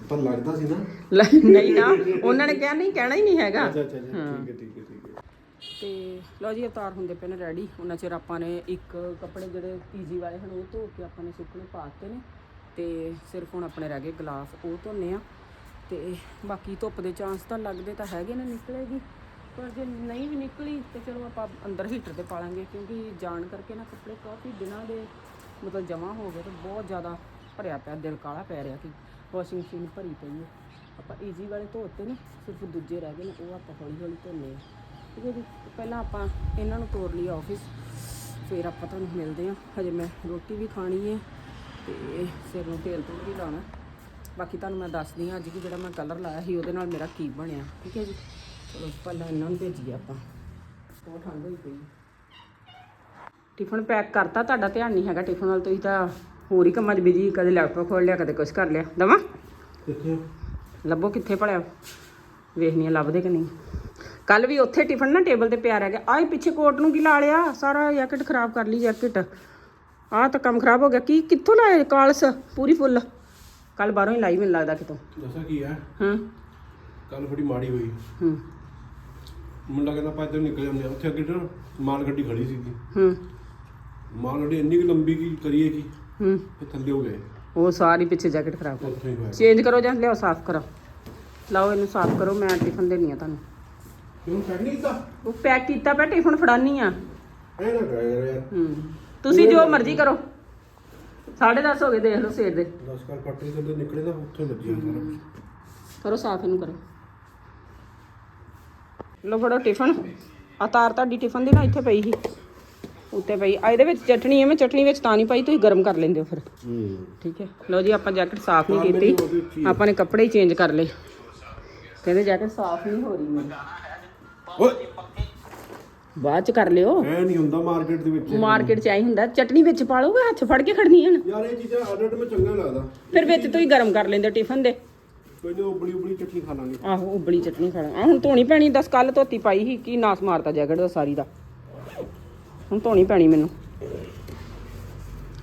ਪਰ ਲੱਗਦਾ ਸੀ ਨਾ। ਲੈ, ਨਹੀਂ ਨਾ ਉਹਨਾਂ ਨੇ ਕਿਹਾ ਨਹੀਂ ਕਹਿਣਾ ਹੀ ਨਹੀਂ ਹੈਗਾ। ਅੱਛਾ ਅੱਛਾ ਠੀਕ ਹੈ ਠੀਕ ਹੈ ਠੀਕ ਹੈ। ਤੇ ਲਓ ਜੀ ਅਵਤਾਰ ਹੁੰਦੇ ਪਏ ਨੇ ਰੈਡੀ ਉਹਨਾਂ ਚਿਰ ਆਪਾਂ ਨੇ ਇੱਕ ਕੱਪੜੇ ਜਿਹੜੇ ਪੀਜੀ ਵਾਲੇ ਹਨ ਉਹ ਧੋ ਕੇ ਆਪਾਂ ਨੇ ਸੁੱਕਣੇ ਪਾ ਦਿੱਤੇ ਨੇ। ਤੇ ਸਿਰਫ ਹੁਣ ਆਪਣੇ ਰਹਿ ਗਏ ਗਲਾਸ ਉਹ ਧੋਨੇ ਆ। ਤੇ ਬਾਕੀ ਧੁੱਪ ਦੇ ਚਾਂਸ ਤਾਂ ਲੱਗਦੇ ਤਾਂ ਹੈਗੇ ਨੇ ਨਿਕਲੇਗੀ। ਪਰ ਜੇ ਨਹੀਂ ਵੀ ਨਿਕਲੀ ਤੇ ਚਲੋ ਆਪਾਂ ਅੰਦਰ ਹੀਟਰ ਤੇ ਪਾ ਲਾਂਗੇ ਕਿਉਂਕਿ ਜਾਣ ਕਰਕੇ ਨਾ ਕੱਪੜੇ ਕਾਫੀ ਦਿਨਾਂ ਦੇ ਮਤਲਬ ਜਮਾ ਹੋ ਗਏ ਤੇ ਬਹੁਤ ਜ਼ਿਆਦਾ ਭਰਿਆ ਪਿਆ ਦਿਲ ਕਾਲਾ ਪੈ ਰਿਹਾ ਕਿ ਵਾਸ਼ਿੰਗ ਮਸ਼ੀਨ ਭਰੀ ਪਈ ਹੈ। ਆਪਾਂ ਈਜੀ ਵਾਲੇ ਧੋਤੇ ਨੇ, ਸਿਰਫ ਦੂਜੇ ਰਹਿ ਗਏ ਨੇ, ਉਹ ਆਪਾਂ ਹੌਲੀ ਹੌਲੀ ਧੋਨੇ ਆ। ਠੀਕ ਹੈ ਜੀ, ਪਹਿਲਾਂ ਆਪਾਂ ਇਹਨਾਂ ਨੂੰ ਤੋਰ ਲਈ ਆਫਿਸ ਫਿਰ ਆਪਾਂ ਤੁਹਾਨੂੰ ਮਿਲਦੇ ਹਾਂ। ਹਜੇ ਮੈਂ ਰੋਟੀ ਵੀ ਖਾਣੀ ਹੈ ਤੇ ਸਿਰ ਨੂੰ ਤੇਲ ਤੂਲ ਵੀ ਲਾਉਣਾ। ਬਾਕੀ ਤੁਹਾਨੂੰ ਮੈਂ ਦੱਸਦੀ ਹਾਂ ਅੱਜ ਕਿ ਜਿਹੜਾ ਮੈਂ ਕਲਰ ਲਾਇਆ ਸੀ, ਉਹਦੇ ਨਾਲ ਮੇਰਾ ਕੀ ਬਣਿਆ। ਠੀਕ ਹੈ ਜੀ, ਚਲੋ ਪਹਿਲਾਂ ਇਹਨਾਂ ਨੂੰ ਭੇਜੀਏ ਆਪਾਂ। ਬਹੁਤ ਠੰਡ ਹੋਈ ਪਈ ਟਿਫਨ ਪੈਕ ਕਰਤਾ, ਤੁਹਾਡਾ ਧਿਆਨ ਨਹੀਂ ਹੈਗਾ। ਟਿਫਨ ਨਾਲ ਤੁਸੀਂ ਤਾਂ ਹੋਰ ਹੀ ਕੰਮਾਂ 'ਚ ਬਿਜ਼ੀ ਕਦੇ ਲੈਪਟਾਪ ਖੋਲ ਲਿਆ ਕਦੇ ਕੁਝ ਕਰ ਲਿਆ। ਦਵਾਂ ਕਿੱਥੇ? ਲੱਭੋ ਕਿੱਥੇ ਭਲਿਆ? ਵੇਖਨੀ ਆ ਲੱਭਦੇ ਕਿ ਨਹੀਂ। ਕੱਲ ਵੀ ਉੱਥੇ ਟਿਫਨ ਨਾ ਟੇਬਲ ਤੇ ਪਿਆ ਰਹਿ ਗਿਆ। ਆਹ ਪਿੱਛੇ ਕੋਟ ਨੂੰ ਕੀ ਲਾ ਲਿਆ। ਸਾਰਾ ਜੈਕਟ ਖਰਾਬ ਕਰ ਲਈ ਜੈਕਟ ਆਹ ਤਾਂ ਕੰਮ ਖਰਾਬ ਹੋ ਗਿਆ। ਕੀ ਕਿੱਥੋਂ ਲਾਇਆ ਕਾਲਸ? ਪੂਰੀ ਫੁੱਲ। ਕੱਲ ਬਾਹਰੋਂ ਹੀ ਲਾਈ ਮੈਨੂੰ ਲੱਗਦਾ ਕਿਤੋਂ। ਦੱਸਾਂ ਕੀ ਹੈ? ਹਾਂ। ਕੱਲ ਬੜੀ ਮਾੜੀ ਹੋਈ। ਹੂੰ। ਮੁੰਡਾ ਕਹਿੰਦਾ ਆਪਾਂ ਇੱਧਰ ਨਿਕਲ ਜਾਂਦੇ ਆ ਉੱਥੇ ਅੱਗੇ ਮਾਲ ਗੱਡੀ ਖੜੀ ਸੀਗੀ। ਹੂੰ। ਮਾਲ ਗੱਡੀ ਇੰਨੀ ਕੁ ਲੰਬੀ ਕੀ ਕਰੀਏ ਕੀ? ਹੂੰ। ਇਹ ਥੱਲੇ ਹੋ ਗਏ। ਉਹ ਸਾਰੀ ਪਿੱਛੇ ਜੈਕਟ ਖਰਾਬ ਉੱਥੇ ਹੀ ਹੋਇਆ ਚੇਂਜ ਕਰੋ ਜਾਂ ਲਿਆਓ ਸਾਫ਼ ਕਰੋ। ਲਾਓ ਇਹਨੂੰ ਸਾਫ਼ ਕਰੋ ਮੈਂ ਟਿਫਨ ਦੇਣੀ ਆ ਤੁਹਾਨੂੰ। ਕਿਉਂ ਪੈਕ ਨਹੀਂ ਕੀਤਾ? ਉਹ ਪੈਕ ਕੀਤਾ ਪਿਆ ਟਿਫਨ ਫੜਾਨੀ ਆ। ਐ ਨਾ ਕਰਿਆ ਯਾਰ। ਹੂੰ। ਤੁਸੀਂ ਜੋ ਮਰਜ਼ੀ ਕਰੋ। 10:30 ਹੋ ਗਏ ਦੇਖ ਲਓ ਸਵੇਰ ਦੇ। 10 ਕਰ ਪੱਟੀ ਥੱਲੇ ਨਿਕਲੇ ਤਾਂ ਉੱਥੇ ਲੱਗਿਆ ਸਾਰਾ ਕੁਛ। ਕਰੋ ਸਾਫ਼ ਇਹਨੂੰ ਕਰੋ। ਲੋ ਫੜੋ ਟਿਫਨ ਆ ਤਾਰ ਤੁਹਾਡੀ ਟਿਫਨ ਦੀ ਨਾ ਇੱਥੇ ਪਈ ਸੀ। ਉੱਤੇ ਪਈ। ਆ ਇਹਦੇ ਵਿੱਚ ਚਟਣੀ ਹੈ ਮੈਂ ਚਟਣੀ ਵਿੱਚ ਤਾਂ ਨਹੀਂ ਪਾਈ ਤੁਸੀਂ ਗਰਮ ਕਰ ਲੈਂਦੇ ਹੋ ਫਿਰ। ਹੂੰ। ਠੀਕ ਹੈ ਲਓ ਜੀ ਆਪਾਂ ਜੈਕਟ ਸਾਫ਼ ਨਹੀਂ ਹਾਂ, ਵਿੱਚ ਕੀਤੀ ਹੀ ਆਪਾਂ ਨੇ ਕੱਪੜੇ ਹੀ ਚੇਂਜ ਕਰ ਲਏ। ਕਹਿੰਦੇ ਜੈਕਟ ਸਾਫ਼ ਨਹੀਂ ਹੋ ਰਹੀ ਮੇਰੀ ਬਾਅਦ ਚ ਕਰ ਲਿਓ। ਐ ਨਹੀਂ ਹੁੰਦਾ ਮਾਰਕੀਟ ਦੇ ਵਿੱਚ। ਮਾਰਕੀਟ ਚ ਆਈ ਹੁੰਦਾ ਚਟਣੀ ਵਿੱਚ ਪਾ ਲਓਗੇ ਹੱਥ ਫੜ ਕੇ ਖੜਨੀ ਹਨ ਯਾਰ ਇਹ ਚੀਜ਼ਾਂ ਆਰਡਰ ਮੈਂ ਚੰਗਾ ਲੱਗਦਾ। ਫਿਰ ਵਿੱਚ ਤੁਸੀਂ ਗਰਮ ਕਰ ਲੈਂਦੇ ਟਿਫਨ ਦੇ। ਕੋਈ ਉਬਲੀ ਉਬਲੀ ਚਟਨੀ ਖਾ ਲਾਂਗੇ ਆਹੋ ਉਬਲੀ ਚਟਣੀ ਖਾਣਾ। ਆ ਹੁਣ ਧੋਣੀ ਪੈਣੀ ਦਸ ਕੱਲ ਧੋਤੀ ਪਾਈ ਸੀ ਕੀ ਨਾਸ ਮਾਰਤਾ ਜੈਕਟ ਦਾ ਸਾਰੀ ਦਾ। ਹੁਣ ਧੋਣੀ ਪੈਣੀ ਮੈਨੂੰ।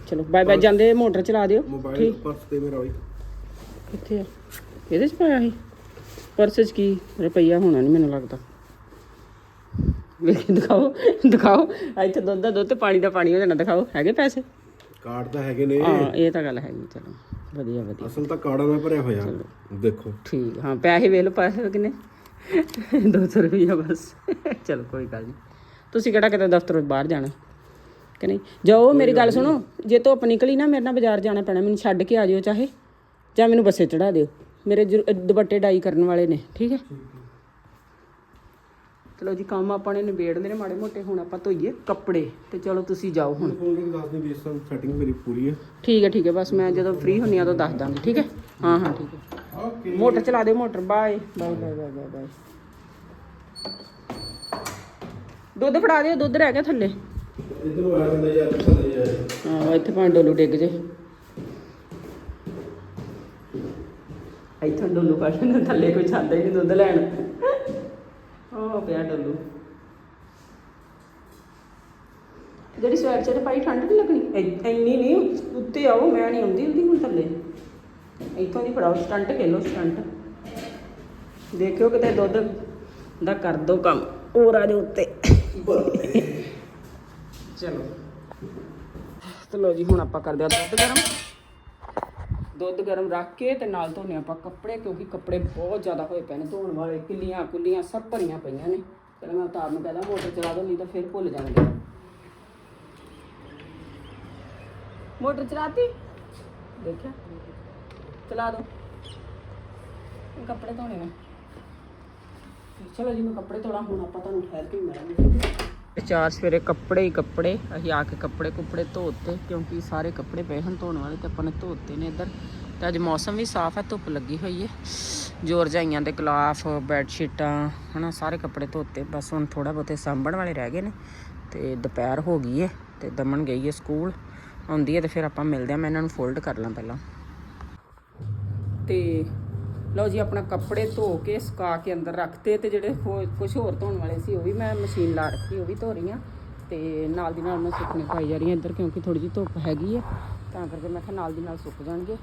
ਚਲੋ ਬਾਏ ਬਾਏ ਜਾਂਦੇ ਮੋਟਰ ਚਲਾ ਦਿਓ ਮੋਬਾਈਲ ਪਰਸ ਤੇ ਮੇਰਾ ਹੋਈ ਕਿੱਥੇ ਆ? ਇਹਦੇ ਚ ਪਾਇਆ ਸੀ? ਪਰਸ ਚ ਕੀ ਰੁਪਈਆ ਹੋਣਾ ਨਹੀਂ ਮੈਨੂੰ ਲੱਗਦਾ। ਵੇਖ ਦਿਖਾਓ ਦਿਖਾਓ। ਇੱਥੇ ਦੁੱਧ ਦਾ ਦੁੱਧ ਤੇ ਪਾਣੀ ਦਾ ਪਾਣੀ ਹੋ ਜਾਣਾ ਦਿਖਾਓ। ਹੈਗੇ ਪੈਸੇ? ਕਾਰਡ ਤਾਂ ਹੈਗੇ ਨੇ। ਹਾਂ ਇਹ ਤਾਂ ਗੱਲ ਹੈਗੀ ਚਲੋ। ਵਧੀਆ ਵਧੀਆ। ਅਸਲ ਤਾਂ ਕਾਰਡਾਂ ਨਾਲ ਭਰਿਆ ਹੋਇਆ। ਦੇਖੋ। ਠੀਕ ਹਾਂ ਪੈਸੇ ਵੇਖ ਲਓ ਪੈਸੇ ਕਿੰਨੇ? 200 ਰੁਪਈਆ ਬਸ। ਚਲੋ ਕੋਈ ਗੱਲ ਨਹੀਂ ਤੁਸੀਂ ਕਿਹੜਾ ਕਿਤੇ ਦਫ਼ਤਰੋਂ ਬਾਹਰ ਜਾਣਾ? ਕਿ ਨਹੀਂ? ਜਾਓ ਮੇਰੀ ਗੱਲ ਸੁਣੋ। ਜੇ ਧੁੱਪ ਨਿਕਲੀ ਨਾ ਮੇਰੇ ਨਾਲ ਬਾਜ਼ਾਰ ਜਾਣਾ ਪੈਣਾ। ਮੈਨੂੰ ਛੱਡ ਕੇ ਆ ਜਿਓ ਚਾਹੇ। ਜਾਂ ਮੈਨੂੰ ਬੱਸੇ ਚੜਾ ਦਿਓ। ਮੇਰੇ ਦੁਪੱਟੇ ਡਾਈ ਕਰਨ ਵਾਲੇ ਨੇ ਠੀਕ ਹੈ? ਚਲੋ ਜੀ ਕੰਮ ਆਪਾਂ ਨੇ ਨਿਬੇੜਨੇ ਨੇ ਮਾੜੇ ਮੋਟੇ। ਹੁਣ ਆਪਾਂ ਧੋਈਏ ਕੱਪੜੇ ਤੇ ਚਲੋ ਤੁਸੀਂ ਜਾਓ ਹੁਣ। ਫੋਨ ਕਰਕੇ ਦੱਸ ਦੇ ਵੀ ਇਸ ਤਰ੍ਹਾਂ ਸੈਟਿੰਗ ਮੇਰੀ ਪੂਰੀ ਹੈ। ਠੀਕ ਹੈ ਠੀਕ ਹੈ। ਬਸ ਮੈਂ ਜਦੋਂ ਫ੍ਰੀ ਹੁੰਨੀ ਆ ਤਾਂ ਦੱਸ ਦਾਂਗੀ ਠੀਕ ਹੈ? ਹਾਂ ਹਾਂ ਠੀਕ ਹੈ। ਓਕੇ ਮੋਟਰ ਚਲਾ ਦਿਓ motor. Bye bye bye bye bye bye ਦੁੱਧ ਫੜਾ ਦਿਓ ਦੁੱਧ ਰਹਿ ਗਿਆ ਥੱਲੇ। ਇਧਰ ਨੂੰ ਆ ਜਾਂਦਾ ਯਾਰ ਥੱਲੇ ਯਾਰ ਹਾਂ ਇੱਥੇ ਭਾਂ ਡੋਲੂ ਡਿੱਗ ਜੇ। ਇੱਥੋਂ ਡੋਲੂ ਕੱਢ ਥੱਲੇ ਕੋਈ ਹੀ ਨਹੀਂ ਦੁੱਧ ਲੈਣ। ਉਹ ਪਿਆ ਡੋਲੂ। ਜਿਹੜੀ ਸਵੈਟ ਚ ਪਾਈ ਠੰਡ ਨਹੀਂ ਲੱਗਣੀ? ਇੰਨੀ ਨਹੀਂ ਉੱਤੇ ਆਓ ਮੈਂ ਨਹੀਂ ਆਉਂਦੀ ਉਹਦੀ ਹੁਣ ਥੱਲੇ। ਇੱਥੋਂ ਦੀ ਫੜਾਓ ਸਟੰਟ ਖੇਲੋ ਸਟੰਟ ਦੇਖਿਓ ਕਿਤੇ ਦੁੱਧ ਦਾ ਕਰ ਦੋ ਕੰਮ ਹੋਰ ਆ ਦੇ ਉੱਤੇ। ਚਲੋ। ਤੇ ਲੋ ਜੀ ਹੁਣ ਆਪਾਂ ਕਰਦੇ ਆ ਦੁੱਧ ਗਰਮ। ਦੁੱਧ ਗਰਮ ਰੱਖ ਕੇ ਤੇ ਨਾਲ ਧੋਨੇ ਆਪਾਂ ਕੱਪੜੇ ਕਿਉਂਕਿ ਕੱਪੜੇ ਬਹੁਤ ਜ਼ਿਆਦਾ ਹੋਏ ਪਏ ਨੇ ਧੋਣ ਵਾਲੇ। ਕਿੱਲੀਆਂ ਕੁੱਲੀਆਂ ਸਭ ਭਰੀਆਂ ਪਈਆਂ ਨੇ। ਚਲੋ ਮੈਂ ਉਤਾਰ ਨੂੰ ਕਹਦਾ ਮੋਟਰ ਚਲਾ ਦੋ ਨਹੀਂ ਤਾਂ ਫਿਰ ਭੁੱਲ ਜਾਣਗੇ ਮੋਟਰ ਚਲਾਤੀ? ਦੇਖਿਆ? ਚਲਾ ਦੋ। ਕੱਪੜੇ ਧੋਣੇ ਨੇ। ਚਲੋ ਜੀ, ਮੈਂ ਕੱਪੜੇ ਧੋਣਾ, ਹੁਣ ਆਪਾਂ ਤੁਹਾਨੂੰ ਠਹਿਰ ਕੇ ਮਿਲਾਂਗੇ ਚਾਰ ਸਵੇਰੇ ਕੱਪੜੇ ਹੀ ਕੱਪੜੇ, ਅਸੀਂ ਆ ਕੇ ਕੱਪੜੇ ਕੁੱਪੜੇ ਧੋਤੇ, ਕਿਉਂਕਿ ਸਾਰੇ ਕੱਪੜੇ ਪਏ ਹਨ ਧੋਣ ਵਾਲੇ ਤੇ ਆਪਾਂ ਨੇ ਧੋਤੇ ਨੇ ਇੱਧਰ। ਤੇ ਅੱਜ ਮੌਸਮ ਵੀ ਸਾਫ਼ ਹੈ, ਧੁੱਪ ਲੱਗੀ ਹੋਈ ਹੈ। ਜੋਰ ਜਾਈਆਂ ਦੇ ਗਲਾਫ ਬੈੱਡ ਸ਼ੀਟਾਂ ਹਨਾ, ਸਾਰੇ ਕੱਪੜੇ ਧੋਤੇ, ਬਸ ਹੁਣ ਥੋੜਾ ਬਹੁਤੇ ਸਾਂਭਣ ਵਾਲੇ ਰਹਿ ਗਏ ਨੇ। ਤੇ ਦੁਪਹਿਰ ਹੋ ਗਈ ਹੈ, ਤੇ ਦਮਨ ਗਈ ਹੈ ਸਕੂਲ, ਆਉਂਦੀ ਹੈ ਤੇ ਫਿਰ ਆਪਾਂ ਮਿਲਦੇ ਹਾਂ, ਮੈਂ ਇਹਨਾਂ ਨੂੰ ਫੋਲਡ ਕਰ ਲਾਂ ਪਹਿਲਾਂ। ਤੇ ਲਓ ਜੀ, ਆਪਣਾ ਕੱਪੜੇ ਧੋ ਕੇ, ਸੁਕਾ ਕੇ ਅੰਦਰ ਰੱਖਤੇ ਤੇ ਜਿਹੜੇ ਕੁਝ ਹੋਰ ਧੋਣ ਵਾਲੇ ਸੀ, ਉਹ ਵੀ ਮੈਂ ਮਸ਼ੀਨ ਲਾ ਰੱਖੀ, ਉਹ ਵੀ ਧੋ ਰਹੀ ਹਾਂ। ਤੇ ਨਾਲ ਦੀ ਨਾਲ ਮੈਂ ਸੁੱਕਣੇ ਪਾਈ ਜਾ ਰਹੀ ਹਾਂ ਇੱਧਰ, ਕਿਉਂਕਿ ਥੋੜੀ ਜਿਹੀ ਧੁੱਪ ਹੈਗੀ ਹੈ। ਤਾਂ ਕਰਕੇ ਮੈਂ ਕਿਹਾ ਨਾਲ ਦੀ ਨਾਲ ਸੁੱਕ ਜਾਣਗੇ।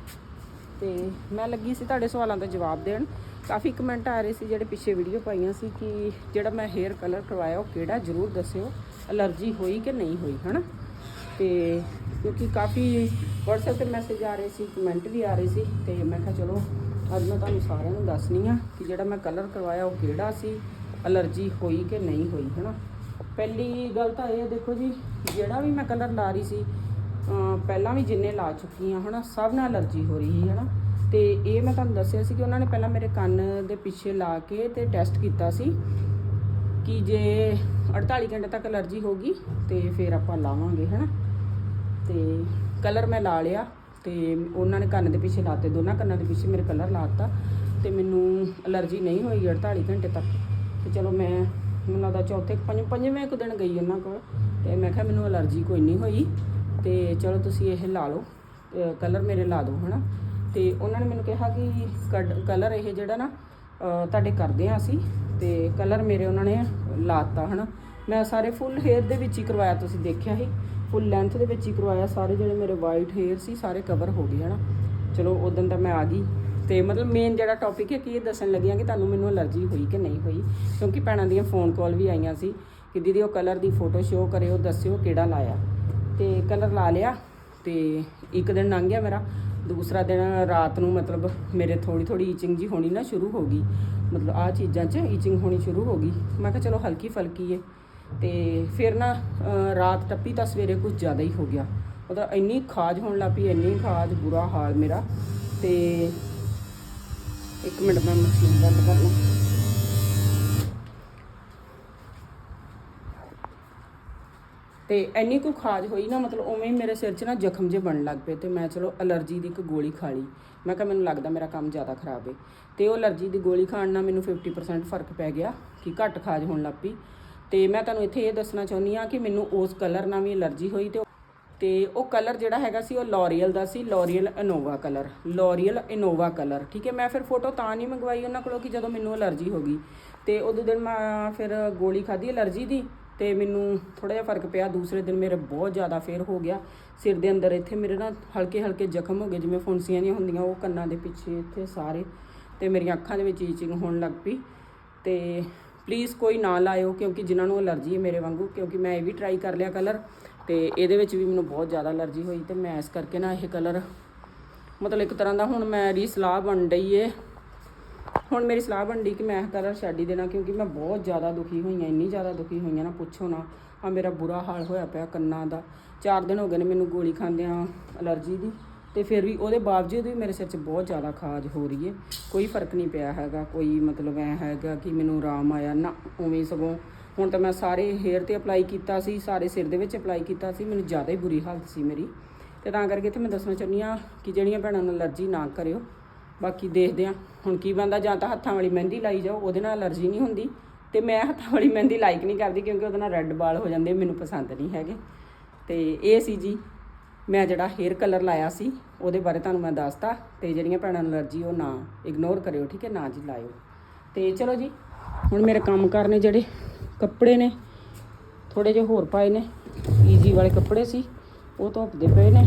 ਤੇ ਮੈਂ ਲੱਗੀ ਸੀ ਤੁਹਾਡੇ ਸਵਾਲਾਂ ਦਾ ਜਵਾਬ ਦੇਣ। ਕਾਫੀ ਕਮੈਂਟ ਆ ਰਹੇ ਸੀ ਜਿਹੜੇ ਪਿੱਛੇ ਵੀਡੀਓ ਪਾਈਆਂ ਸੀ ਕਿ ਜਿਹੜਾ ਮੈਂ ਹੇਅਰ ਕਲਰ ਕਰਵਾਇਆ, ਉਹ ਕਿਹੜਾ ਜ਼ਰੂਰ ਦੱਸਿਓ ਅਲਰਜੀ ਹੋਈ ਕਿ ਨਹੀਂ ਹੋਈ, ਹਨਾ? ਤੇ ਕਿਉਂਕਿ ਕਾਫੀ WhatsApp ਤੇ ਮੈਸੇਜ ਆ ਰਹੇ ਸੀ ਕਮੈਂਟ ਵੀ ਆ ਰਹੇ ਸੀ, ਤੇ ਮੈਂ ਕਿਹਾ ਚਲੋ ਅੱਜ ਮੈਂ ਤੁਹਾਨੂੰ ਸਾਰਿਆਂ ਨੂੰ ਦੱਸਣੀ ਆ ਕਿ ਜਿਹੜਾ ਮੈਂ ਕਲਰ ਕਰਵਾਇਆ ਉਹ ਕਿਹੜਾ ਸੀ ਅਲਰਜੀ ਹੋਈ ਕਿ ਨਹੀਂ ਹੋਈ, ਹਨਾ? ਪਹਿਲੀ ਗੱਲ ਤਾਂ ਇਹ ਹੈ ਦੇਖੋ ਜੀ, ਜਿਹੜਾ ਵੀ ਮੈਂ ਕਲਰ ਲਾ ਰਹੀ ਸੀ ਪਹਿਲਾਂ ਵੀ ਜਿੰਨੇ ਲਾ ਚੁੱਕੀ ਆ ਹਨਾ, ਸਭ ਨਾਲ ਅਲਰਜੀ ਹੋ ਰਹੀ ਸੀ, ਹਨਾ? ਤੇ ਇਹ ਮੈਂ ਤੁਹਾਨੂੰ ਦੱਸਿਆ ਸੀ ਕਿ ਉਹਨਾਂ ਨੇ ਪਹਿਲਾਂ ਮੇਰੇ ਕੰਨ ਦੇ ਪਿੱਛੇ ਲਾ ਕੇ ਤੇ ਟੈਸਟ ਕੀਤਾ ਸੀ ਕਿ ਜੇ 48 ਘੰਟੇ ਤੱਕ ਅਲਰਜੀ ਹੋਗੀ ਤੇ ਫਿਰ ਆਪਾਂ ਲਾਵਾਂਗੇ, ਹਨਾ? ਤੇ ਕਲਰ ਮੈਂ ਲਾ ਲਿਆ। ਤੇ ਉਹਨਾਂ ਨੇ ਕੰਨ ਦੇ ਪਿੱਛੇ ਲਾਤੇ, ਦੋਨਾਂ ਕੰਨਾਂ ਦੇ ਪਿੱਛੇ ਮੇਰੇ ਕਲਰ ਲਾਤਾ ਤੇ ਮੈਨੂੰ ਅਲਰਜੀ ਨਹੀਂ ਹੋਈ 48 ਘੰਟੇ ਤੱਕ। ਤੇ ਚਲੋ ਮੈਂ, ਮੈਨੂੰ ਲੱਗਦਾ ਚੌਥੇ, ਪੰਜ, ਪੰਜਵੇਂ ਕੁ ਦਿਨ ਗਈ ਉਹਨਾਂ ਕੋਲ ਤੇ ਮੈਂ ਕਿਹਾ ਮੈਨੂੰ ਅਲਰਜੀ ਕੋਈ ਨਹੀਂ ਹੋਈ ਤੇ ਚਲੋ ਤੁਸੀਂ ਇਹ ਲਾ ਲਓ ਕਲਰ ਮੇਰੇ ਲਾ ਦਿਓ, ਹਨਾ। ਤੇ ਉਹਨਾਂ ਨੇ ਮੈਨੂੰ ਕਿਹਾ ਕਿ ਕਲਰ ਇਹ ਜਿਹੜਾ ਨਾ ਤੁਹਾਡੇ ਕਰਦੇ ਆ ਅਸੀਂ ਤੇ ਕਲਰ ਮੇਰੇ ਉਹਨਾਂ ਨੇ ਲਾਤਾ, ਹਨਾ। ਮੈਂ ਸਾਰੇ ਫੁੱਲ ਹੇਅਰ ਦੇ ਵਿੱਚ ਹੀ ਕਰਵਾਇਆ, ਤੁਸੀਂ ਦੇਖਿਆ ਸੀ ਫੁੱਲ ਲੈਂਥ ਦੇ ਵਿੱਚ ਹੀ ਕਰਵਾਇਆ। ਸਾਰੇ ਜਿਹੜੇ ਮੇਰੇ ਵਾਈਟ ਹੇਅਰ ਸੀ, ਸਾਰੇ ਕਵਰ ਹੋ ਗਏ, ਹਨਾ। ਚਲੋ ਉਦੋਂ ਤਾਂ ਮੈਂ ਆ ਗਈ। ਤੇ ਮਤਲਬ ਮੇਨ ਜਿਹੜਾ ਟੌਪਿਕ ਹੈ ਕਿ ਇਹ ਦੱਸਣ ਲੱਗੀਆਂ ਕਿ ਤੁਹਾਨੂੰ ਮੈਨੂੰ ਅਲਰਜੀ ਹੋਈ ਕਿ ਨਹੀਂ ਹੋਈ। ਕਿਉਂਕਿ ਭੈਣਾਂ ਦੀਆਂ ਫੋਨ ਕਾਲ ਵੀ ਆਈਆਂ ਸੀ ਕਿ ਦੀਦੀ ਉਹ ਕਲਰ ਦੀ ਫੋਟੋ ਸ਼ੋਅ ਕਰਿਓ ਦੱਸਿਓ ਕਿਹੜਾ ਲਾਇਆ। ਤੇ ਕਲਰ ਲਾ ਲਿਆ ਤੇ ਇੱਕ ਦਿਨ ਲੰਘ ਗਿਆ ਮੇਰਾ। ਦੂਸਰਾ ਦਿਨ ਰਾਤ ਨੂੰ ਮਤਲਬ ਮੇਰੇ ਥੋੜੀ ਥੋੜੀ ਈਚਿੰਗ ਜੀ ਹੋਣੀ ਨਾ ਸ਼ੁਰੂ ਹੋ ਗਈ। ਮਤਲਬ ਆ ਚੀਜ਼ਾਂ 'ਚ ਈਚਿੰਗ ਹੋਣੀ ਸ਼ੁਰੂ ਹੋ ਗਈ। ਮੈਂ ਕਿਹਾ, ਚਲੋ ਹਲਕੀ ਫਲਕੀ ਹੈ ਤੇ ਫਿਰ ਨਾ ਰਾਤ ਟੱਪੀ ਤਾਂ ਸਵੇਰੇ ਕੁਝ ਜ਼ਿਆਦਾ ਹੀ ਹੋ ਗਿਆ। ਉਹਦਾ ਇੰਨੀ ਖਾਜ ਹੋਣ ਲੱਗ ਪਈ, ਇੰਨੀ ਖਾਜ, ਬੁਰਾ ਹਾਲ ਮੇਰਾ। ਤੇ ਇੱਕ ਮਿੰਟ ਮੈਂ ਮਸ਼ੀਨ ਬੰਦ ਕਰ ਲਾਂ। ਤੇ ਇੰਨੀ ਕੁ ਖਾਜ ਹੋਈ ਨਾ, ਮਤਲਬ ਉਵੇਂ ਹੀ ਮੇਰੇ ਸਿਰ 'ਚ ਨਾ ਜ਼ਖਮ ਜੇ ਬਣਨ ਲੱਗ ਪਏ ਤੇ ਮੈਂ ਚਲੋ ਅਲਰਜੀ ਦੀ ਇੱਕ ਗੋਲੀ ਖਾ ਲਈ। ਮੈਂ ਕਿਹਾ ਮੈਨੂੰ ਲੱਗਦਾ ਮੇਰਾ ਕੰਮ ਜ਼ਿਆਦਾ ਖਰਾਬ ਹੈ ਤੇ ਉਹ ਅਲਰਜੀ ਦੀ ਗੋਲੀ ਖਾਣ ਨਾਲ ਮੈਨੂੰ 50% ਫ਼ਰਕ ਪੈ ਗਿਆ ਕਿ ਘੱਟ ਖਾਜ ਹੋਣ ਲੱਗ ਪਈ। ਤੇ ਮੈਂ ਤੁਹਾਨੂੰ ਇੱਥੇ ਇਹ ਦੱਸਣਾ ਚਾਹੁੰਦੀ ਆ ਕਿ ਮੈਨੂੰ ਉਸ ਕਲਰ ਨਾਲ ਵੀ ਅਲਰਜੀ ਹੋਈ ਤੇ ਤੇ ਉਹ ਕਲਰ ਜਿਹੜਾ ਹੈਗਾ ਸੀ ਉਹ ਲੋਰੀਅਲ ਦਾ ਸੀ L'Oreal Inoa colour L'Oreal Inoa colour, ਠੀਕ ਹੈ? ਮੈਂ ਫਿਰ ਫੋਟੋ ਤਾਂ ਨਹੀਂ ਮੰਗਵਾਈ ਉਹਨਾਂ ਕੋਲੋਂ ਕਿ ਜਦੋਂ ਮੈਨੂੰ ਅਲਰਜੀ ਹੋ ਗਈ। ਤੇ ਉਦੋਂ ਦਿਨ ਮੈਂ ਫਿਰ ਗੋਲੀ ਖਾਧੀ ਅਲਰਜੀ ਦੀ ਤੇ ਮੈਨੂੰ ਥੋੜਾ ਜਿਹਾ ਫ਼ਰਕ ਪਿਆ। ਦੂਸਰੇ ਦਿਨ ਮੇਰੇ ਬਹੁਤ ਜ਼ਿਆਦਾ ਫੇਰ ਹੋ ਗਿਆ। ਸਿਰ ਦੇ ਅੰਦਰ ਇੱਥੇ ਮੇਰੇ ਨਾ ਹਲਕੇ ਹਲਕੇ ਜ਼ਖਮ ਹੋ ਗਏ, ਜਿਵੇਂ ਫੁੰਸੀਆਂ ਨਹੀਂ ਹੁੰਦੀਆਂ, ਉਹ ਕੰਨਾਂ ਦੇ ਪਿੱਛੇ ਇੱਥੇ ਸਾਰੇ ਤੇ ਮੇਰੀਆਂ ਅੱਖਾਂ ਦੇ ਵਿੱਚ ਈਚਿੰਗ ਹੋਣ ਲੱਗ ਪਈ। ਤੇ ਪਲੀਜ਼ ਕੋਈ ਨਾ ਲਾਇਓ ਕਿਉਂਕਿ ਜਿਨ੍ਹਾਂ ਨੂੰ ਅਲਰਜੀ ਹੈ ਮੇਰੇ ਵਾਂਗੂ, ਕਿਉਂਕਿ ਮੈਂ ਇਹ ਵੀ ਟਰਾਈ ਕਰ ਲਿਆ ਕਲਰ ਤੇ ਇਹਦੇ ਵਿੱਚ ਵੀ ਮੈਨੂੰ ਬਹੁਤ ਜ਼ਿਆਦਾ ਅਲਰਜੀ ਹੋਈ ਤੇ ਮੈਂ ਇਸ ਕਰਕੇ ਨਾ ਇਹ ਕਲਰ ਮਤਲਬ ਇੱਕ ਤਰ੍ਹਾਂ ਦਾ ਹੁਣ ਮੇਰੀ ਸਲਾਹ ਬਣ ਰਹੀ ਏ। ਹੁਣ ਮੇਰੀ ਸਲਾਹ ਬਣਦੀ ਕਿ ਮੈਂ ਇਹ ਕਲਰ ਛੱਡ ਹੀ ਦੇਣਾ ਕਿਉਂਕਿ ਮੈਂ ਬਹੁਤ ਜ਼ਿਆਦਾ ਦੁਖੀ ਹੋਈ ਹਾਂ ਇੰਨੀ ਜ਼ਿਆਦਾ ਦੁਖੀ ਹੋਈ ਹਾਂ ਨਾ, ਪੁੱਛੋ ਨਾ। ਆ ਮੇਰਾ ਬੁਰਾ ਹਾਲ ਹੋਇਆ ਪਿਆ ਕੰਨਾਂ ਦਾ। 4 ਦਿਨ ਹੋ ਗਏ ਨੇ ਮੈਨੂੰ ਗੋਲੀ ਖਾਂਦਿਆਂ ਅਲਰਜੀ ਦੀ। ਤੇ ਫਿਰ ਵੀ ਉਹਦੇ ਬਾਵਜੂਦ ਵੀ ਮੇਰੇ ਸਿਰ 'ਚ ਬਹੁਤ ਜ਼ਿਆਦਾ ਖਾਜ ਹੋ ਰਹੀ ਹੈ। ਕੋਈ ਫ਼ਰਕ ਨਹੀਂ ਪਿਆ ਹੈਗਾ, ਕੋਈ ਮਤਲਬ ਐ ਹੈਗਾ ਕਿ ਮੈਨੂੰ ਆਰਾਮ ਆਇਆ, ਨਾ, ਉਵੇਂ ਸਗੋਂ। ਹੁਣ ਤਾਂ ਮੈਂ ਸਾਰੇ ਹੇਅਰ ਤੇ ਅਪਲਾਈ ਕੀਤਾ ਸੀ, ਸਾਰੇ ਸਿਰ ਦੇ ਵਿੱਚ ਅਪਲਾਈ ਕੀਤਾ ਸੀ, ਮੈਨੂੰ ਜ਼ਿਆਦਾ ਹੀ ਬੁਰੀ ਹਾਲਤ ਸੀ ਮੇਰੀ। ਤੇ ਤਾਂ ਕਰਕੇ ਇੱਥੇ ਮੈਂ ਦੱਸਣਾ ਚਾਹੁੰਦੀ ਆ ਕਿ ਜਿਹੜੀਆਂ ਭੈਣਾਂ ਨੂੰ ਅਲਰਜੀ ਨਾ ਕਰਿਓ। ਬਾਕੀ ਦੇਖਦੇ ਆ ਹੁਣ ਕੀ ਬੰਦਾ ਜਾਂ ਤਾਂ ਹੱਥਾਂ ਵਾਲੀ ਮਹਿੰਦੀ ਲਾਈ ਜਾਓ, ਉਹਦੇ ਨਾਲ ਅਲਰਜੀ ਨਹੀਂ ਹੁੰਦੀ। ਤੇ ਮੈਂ ਹੱਥਾਂ ਵਾਲੀ ਮਹਿੰਦੀ ਲਾਈਕ ਨਹੀਂ ਕਰਦੀ ਕਿਉਂਕਿ ਉਹਦੇ ਨਾਲ ਰੈੱਡ ਬਾਲ ਹੋ ਜਾਂਦੇ, ਮੈਨੂੰ ਪਸੰਦ ਨਹੀਂ ਹੈਗੇ। ਤੇ ਇਹ ਸੀ ਜੀ ਮੈਂ ਜਿਹੜਾ ਹੇਅਰ ਕਲਰ ਲਾਇਆ ਸੀ, ਉਹਦੇ ਬਾਰੇ ਤੁਹਾਨੂੰ ਮੈਂ ਦੱਸਤਾ ਤੇ ਜਿਹੜੀਆਂ ਭੈਣਾਂ ਨੂੰ ਅਲਰਜੀ ਉਹ ਨਾ ਇਗਨੋਰ ਕਰਿਓ, ਠੀਕ ਹੈ? ਨਾ ਜੀ, ਲਾਇਓ। ਤੇ ਚਲੋ ਜੀ, ਹੁਣ ਮੇਰੇ ਕੰਮ ਕਰਨੇ ਜਿਹੜੇ ਕੱਪੜੇ ਨੇ ਥੋੜੇ ਜਿਹੇ ਹੋਰ ਪਾਏ ਨੇ ਈਜੀ ਵਾਲੇ ਕੱਪੜੇ ਸੀ, ਉਹ ਧੁੱਪਦੇ ਪਏ ਨੇ।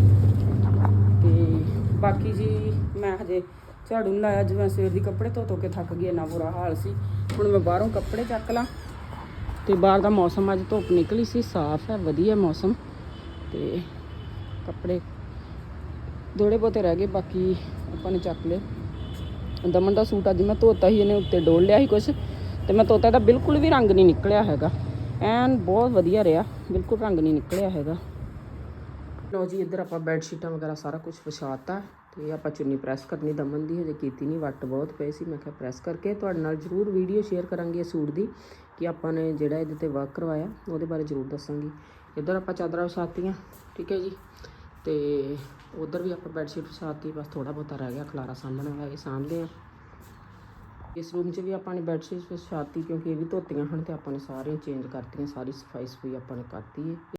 ਤੇ ਬਾਕੀ ਜੀ, ਮੈਂ ਹਜੇ ਝਾੜੂ ਨਹੀਂ ਲਾਇਆ ਜਿਵੇਂ ਸਵੇਰ ਦੀ ਕੱਪੜੇ ਧੋ ਧੋ ਕੇ ਥੱਕ ਗਈ, ਇੰਨਾ ਬੁਰਾ ਹਾਲ ਸੀ। ਹੁਣ ਮੈਂ ਬਾਹਰੋਂ ਕੱਪੜੇ ਚੱਕ ਲਾਂ ਤੇ ਬਾਹਰ ਦਾ ਮੌਸਮ ਅੱਜ ਧੁੱਪ ਨਿਕਲੀ ਸੀ, ਸਾਫ਼ ਹੈ, ਵਧੀਆ ਮੌਸਮ ਤੇ ਕੱਪੜੇ ਥੋੜੇ ਬਹੁਤੇ ਰਹਿ ਗਏ, ਬਾਕੀ ਆਪਾਂ ਨੇ ਚੱਕ ਲਏ। ਦਮਨ ਦਾ ਸੂਟ ਅੱਜ ਮੈਂ ਧੋਤਾ ਸੀ, ਇਹਨੇ ਉੱਤੇ ਡੋਲ ਲਿਆ ਸੀ ਕੁਛ, ਤੇ ਮੈਂ ਧੋਤਾ ਤਾਂ ਬਿਲਕੁਲ ਵੀ ਰੰਗ ਨਹੀਂ ਨਿਕਲਿਆ ਹੈਗਾ। ਐਨ ਬਹੁਤ ਵਧੀਆ ਰਿਹਾ, ਬਿਲਕੁਲ ਰੰਗ ਨਹੀਂ ਨਿਕਲਿਆ ਹੈਗਾ। ਲੋ ਜੀ, ਇੱਧਰ ਆਪਾਂ ਬੈੱਡ ਸ਼ੀਟਾਂ ਵਗੈਰਾ ਸਾਰਾ ਕੁਝ ਵਿਛਾਤਾ, ਤੇ ਆਪਾਂ ਚੁੰਨੀ ਪ੍ਰੈਸ ਕਰਨੀ ਦਮਨ ਦੀ, ਹਜੇ ਕੀਤੀ ਨਹੀਂ ਵੱਟ ਬਹੁਤ ਪਏ ਸੀ, ਮੈਂ ਕਿਹਾ ਪ੍ਰੈਸ ਕਰਕੇ ਤੁਹਾਡੇ ਨਾਲ ਜ਼ਰੂਰ ਵੀਡੀਓ ਸ਼ੇਅਰ ਕਰਾਂਗੀ ਇਸ ਸੂਟ ਦੀ, ਕਿ ਆਪਾਂ ਨੇ ਜਿਹੜਾ ਇਹਦੇ ਤੇ ਵਰਕ ਕਰਵਾਇਆ, ਉਹਦੇ ਬਾਰੇ ਜ਼ਰੂਰ ਦੱਸਾਂਗੀ। ਇੱਧਰ ਆਪਾਂ ਚਾਦਰਾਂ ਵਿਛਾਤੀਆਂ, ਠੀਕ ਹੈ ਜੀ। ਤੇ ਉਧਰ ਵੀ ਆਪਾਂ ਬੈੱਡ ਸ਼ੀਟ ਵਿਛਾਤੀ ਬਸ ਥੋੜਾ ਬਹੁਤਾ ਰਹਿ ਗਿਆ, ਖਲਾਰਾ ਸਾਹਮਣੇ ਵਾਲਾ ਇਹ ਸਾਂਭਦੇ ਆ। ਇਸ ਰੂਮ 'ਚ ਵੀ ਆਪਾਂ ਨੇ ਬੈੱਡ ਸ਼ੀਟ ਵਿਛਾਤੀ ਕਿਉਂਕਿ ਇਹ ਵੀ ਧੋਤੀਆਂ ਹਨ ਤੇ ਆਪਾਂ ਨੇ ਸਾਰੀਆਂ ਚੇਂਜ ਕਰਤੀਆਂ, ਸਾਰੀ ਸਫ਼ਾਈ ਸਫੂਈ ਆਪਾਂ ਨੇ ਕਰਤੀ ਹੈ